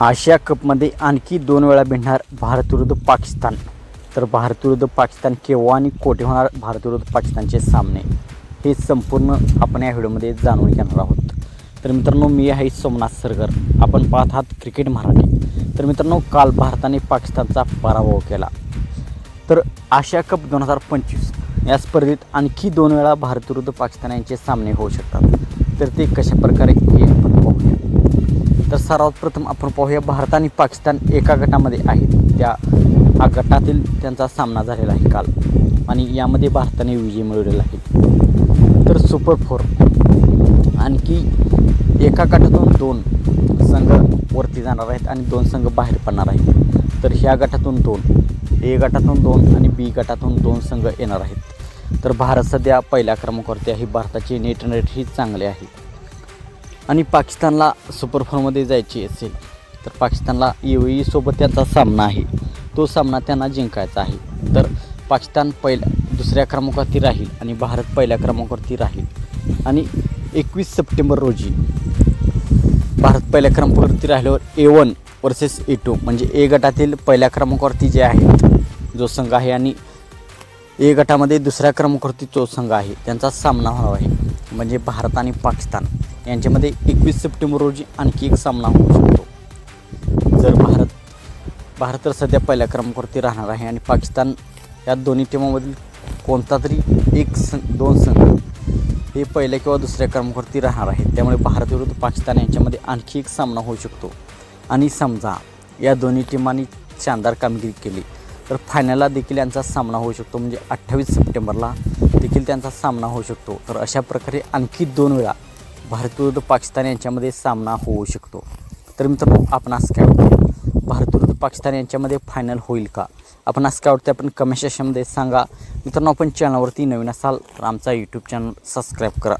आशिया कपमध्ये आणखी दोन वेळा भिडणार भारत विरुद्ध पाकिस्तान. तर भारत विरुद्ध पाकिस्तान केव्हा आणि कोठे होणार? भारत विरुद्ध पाकिस्तानचे सामने. हे संपूर्ण आपण या व्हिडिओमध्ये जाणून घेणार आहोत. तर मित्रांनो मी आहे सोमनाथ सरगर. आपण पाहत आहात क्रिकेट मराठी. तर मित्रांनो काल भारताने पाकिस्तानचा पराभव केला. तर आशिया कप दोन हजार पंचवीस या स्पर्धेत आणखी दोन वेळा भारत विरुद्ध पाकिस्तान यांचे सामने होऊ शकतात. तर ते कशा प्रकारे हे आपण सर्वात प्रथम आपण पाहूया. भारत आणि पाकिस्तान एका गटामध्ये आहेत. त्या हा गटातील त्यांचा सामना झालेला आहे काल. आणि यामध्ये भारताने विजय मिळवलेला आहे. तर सुपर फोर आणखी एका गटातून दोन संघ वरती जाणार आहेत आणि दोन संघ बाहेर पडणार आहेत. तर ह्या गटातून दोन ए गटातून दोन आणि बी गटातून दोन संघ येणार आहेत. तर भारत सध्या पहिल्या क्रमांकावरती आहे. भारताचे नेट रेट ही चांगले आहे. आणि पाकिस्तानला सुपर फोरमध्ये जायची असेल तर पाकिस्तानला यू सोबत त्यांचा सामना आहे. तो सामना त्यांना जिंकायचा आहे. तर पाकिस्तान पहिल्या दुसऱ्या क्रमांकावरती राहील आणि भारत पहिल्या क्रमांकावरती राहील. आणि एकवीस सप्टेंबर रोजी भारत पहिल्या क्रमांकावरती राहिल्यावर A one versus A two म्हणजे ए गटातील पहिल्या क्रमांकावरती जे आहे जो संघ आहे आणि ए गटामध्ये दुसऱ्या क्रमांकावरती जो संघ आहे त्यांचा सामना होणार आहे. म्हणजे भारत आणि पाकिस्तान. यांच्यामध्ये एकवीस सप्टेंबर रोजी आणखी एक सामना होऊ शकतो. जर भारत भारत तर सध्या पहिल्या क्रमांकावरती राहणार आहे आणि पाकिस्तान या दोन्ही टीमामधील कोणता तरी एक सं दोन संघ हे पहिल्या किंवा दुसऱ्या क्रमांकावरती राहणार आहेत. त्यामुळे भारत विरुद्ध पाकिस्तान यांच्यामध्ये आणखी एक सामना होऊ शकतो. आणि समजा या दोन्ही टीमांनी शानदार कामगिरी केली तर फायनलला देखील यांचा सामना होऊ शकतो. म्हणजे अठ्ठावीस सप्टेंबरला देखील त्यांचा सामना होऊ शकतो. तर अशा प्रकारे आणखी दोन वेळा भारत विरुद्ध पाकिस्तान यांच्यामध्ये सामना होऊ शकतो. तर मित्रांनो आपण असं काय वाटतं भारत विरुद्ध पाकिस्तान यांच्यामध्ये फायनल होईल का? आपण असं काय वाटतं आपण कमेंट सेक्शनमध्ये सांगा. मित्रांनो आपण चॅनलवरती नवीन असाल तर आमचा यूट्यूब चॅनल सबस्क्राईब करा.